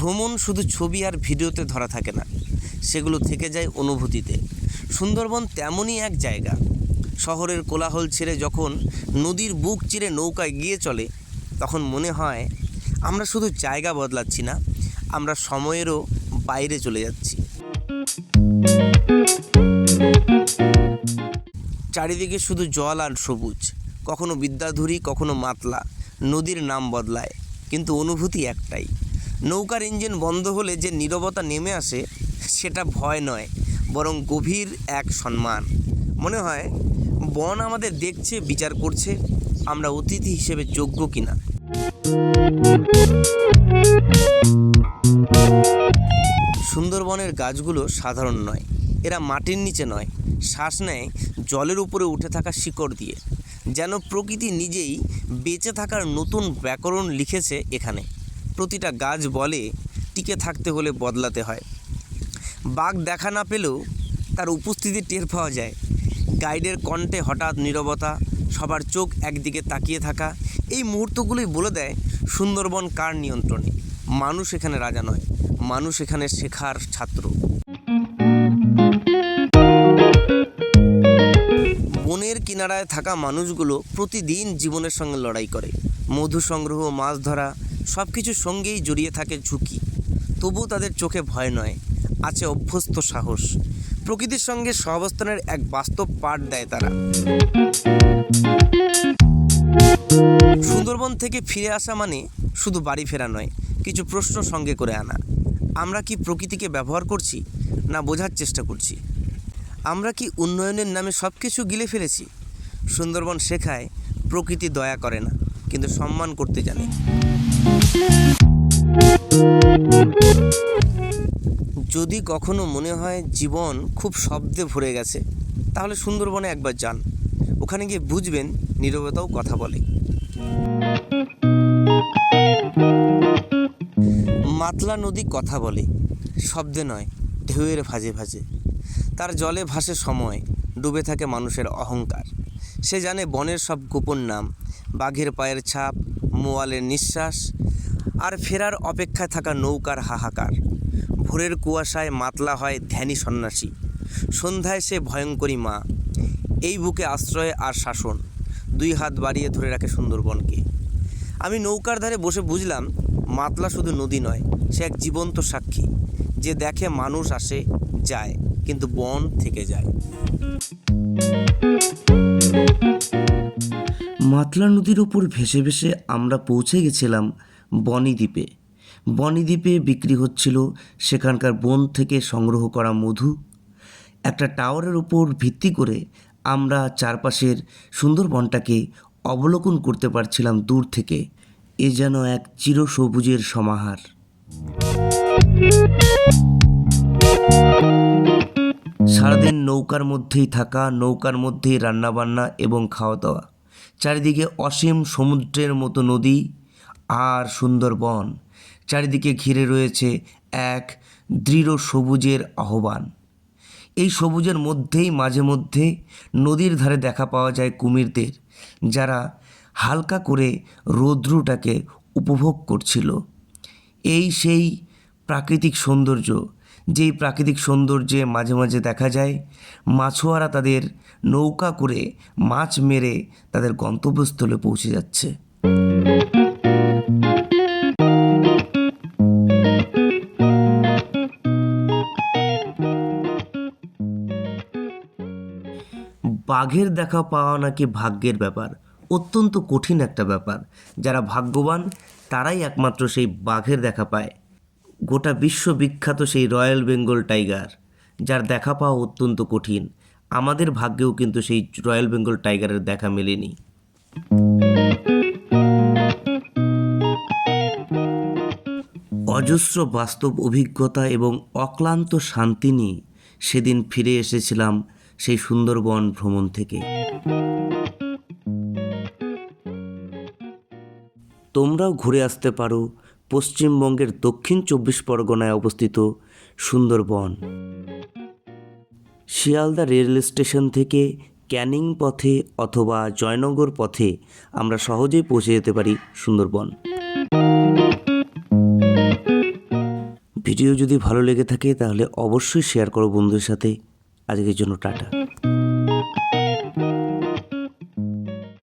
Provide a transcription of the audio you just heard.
ভ্রমণ শুধু ছবি আর ভিডিওতে ধরা থাকে না, সেগুলো থেকে যায় অনুভূতিতে। সুন্দরবন তেমনই এক জায়গা। শহরের কোলাহল ছেড়ে যখন নদীর বুক চিরে নৌকায় গিয়ে চলে, তখন মনে হয় আমরা শুধু জায়গা বদলাচ্ছি না, আমরা সময়েরও বাইরে চলে যাচ্ছি। চারিদিকে শুধু জল আর সবুজ, কখনো বিদ্যাধুরী, কখনো মাতলা, নদীর নাম বদলায়, কিন্তু অনুভূতি একটাই। নৌকার ইঞ্জিন বন্ধ হলে যে নীরবতা নেমে আসে, সেটা ভয় নয়, বরং গভীর এক সম্মান। মনে হয়, বন আমাদের দেখছে, বিচার করছে, আমরা অতিথি হিসেবে যোগ্য কিনা। সুন্দরবনের গাছগুলো সাধারণ নয়, এরা মাটির নিচে নয়, শ্বাস নেয় জলের উপরে উঠে থাকা শিকড় দিয়ে, যেন প্রকৃতি নিজেই বেঁচে থাকার নতুন ব্যাকরণ লিখেছে এখানে। প্রতিটা গাছ বলে টিকে থাকতে হলে বদলাতে হয়। বাঘ দেখা না পেলেও তার উপস্থিতি টের পাওয়া যায়। গাইডের কণ্ঠে হঠাৎ নীরবতা, সবার চোখ একদিকে তাকিয়ে থাকা, এই মুহূর্তগুলোই বলে দেয় সুন্দরবন কার নিয়ন্ত্রণে? মানুষ এখানে রাজা নয়, মানুষ এখানে শেখার ছাত্র। বনের কিনারায় থাকা মানুষগুলো প্রতিদিন জীবনের সঙ্গে লড়াই করে। মধু সংগ্রহ, মাছ ধরা সব কিছুর সঙ্গেই জড়িয়ে থাকে ঝুঁকি। তবু তাদের চোখে ভয় নয়, আছে অভ্যস্ত সাহস। প্রকৃতির সঙ্গে সহাবস্থানের এক বাস্তব পাঠ দেয় তারা। সুন্দরবন থেকে ফিরে আসা মানে শুধু বাড়ি ফেরা নয়, কিছু প্রশ্ন সঙ্গে করে আনা। আমরা কি প্রকৃতিকে ব্যবহার করছি, না বোঝার চেষ্টা করছি? আমরা কি উন্নয়নের নামে সব কিছু গিলে ফেলেছি? সুন্দরবন শেখায়, প্রকৃতি দয়া করে না, কিন্তু সম্মান করতে জানে। যদি কখনো মনে হয় জীবন খুব শব্দে ভরে গেছে, তাহলে সুন্দরবনে একবার যান। ওখানে গিয়ে বুঝবেন, নীরবতাও কথা বলে। মাতলা নদী কথা বলে, শব্দে নয়, ঢেউয়ের ভাজে ভাজে। তার জলে ভাসে সময়, ডুবে থাকে মানুষের অহংকার। সে জানে বনের সব গোপন নাম, বাঘের পায়ের ছাপ, মোয়ালের নিঃশ্বাস আর ফেরার অপেক্ষায় থাকা নৌকার হাহাকার। ভোরের কুয়াশায় মাতলা হয় ধ্যানী সন্ন্যাসী। সন্ধ্যায় সে ভয়ঙ্করী মা। এই বুকে আশ্রয় আর শাসন, দুই হাত বাড়িয়ে ধরে রাখে সুন্দরবনকে। আমি নৌকার ধারে বসে বুঝলাম, মাতলা শুধু নদী নয়, সে এক জীবন্ত সাক্ষী, যে দেখে মানুষ আসে, যায়, কিন্তু বন থেকে যায়। মাতলা নদীর ওপর ভেসে ভেসে আমরা পৌঁছে গেছিলাম বনি দ্বীপে। বনি দ্বীপে বিক্রি হচ্ছিল সেখানকার বন থেকে সংগ্রহ করা মধু। একটা টাওয়ারের উপর ভিত্তি করে আমরা চারপাশের সুন্দরবনটাকে অবলোকন করতে পারছিলাম দূর থেকে। এ যেন এক চিরসবুজের সমাহার। সারাদিন নৌকার মধ্যেই থাকা, নৌকার মধ্যেই রান্নাবান্না এবং খাওয়া দাওয়া। চারিদিকে অসীম সমুদ্রের মতো নদী আর সুন্দরবন। চারিদিকে ঘিরে রয়েছে এক দৃঢ় সবুজের আহ্বান। এই সবুজের মধ্যেই মাঝে মধ্যে নদীর ধারে দেখা পাওয়া যায় কুমিরদের, যারা হালকা করে রৌদ্রটাকে উপভোগ করছিল। এই সেই প্রাকৃতিক সৌন্দর্য, যেই প্রাকৃতিক সৌন্দর্যে মাঝে মাঝে দেখা যায়, মাছোয়ারা তাদের নৌকা করে মাছ মেরে তাদের গন্তব্যস্থলে পৌঁছে যাচ্ছে। বাঘের দেখা পাওয়া নাকি ভাগ্যের ব্যাপার? অত্যন্ত কঠিন একটা ব্যাপার। যারা ভাগ্যবান, তারাই একমাত্র সেই বাঘের দেখা পায়। গোটা বিশ্ববিখ্যাত সেই রয়্যাল বেঙ্গল টাইগার, যার দেখা পাওয়া অত্যন্ত কঠিন। আমাদের ভাগ্যেও কিন্তু সেই রয়্যাল বেঙ্গল টাইগারের দেখা মেলেনি। অজস্র বাস্তব অভিজ্ঞতা এবং অক্লান্ত শান্তি নিয়ে সেদিন ফিরে এসেছিলাম সেই সুন্দরবন ভ্রমণ থেকে। তোমরাও ঘুরে আসতে পারো পশ্চিমবঙ্গের দক্ষিণ চব্বিশ পরগনায় অবস্থিত সুন্দরবন। শিয়ালদা রেল স্টেশন থেকে ক্যানিং পথে অথবা জয়নগর পথে আমরা সহজেই পৌঁছে যেতে পারি সুন্দরবন। ভিডিও যদি ভালো লেগে থাকে তাহলে অবশ্যই শেয়ার করো বন্ধুদের সাথে। আজকের জন্য টাটা।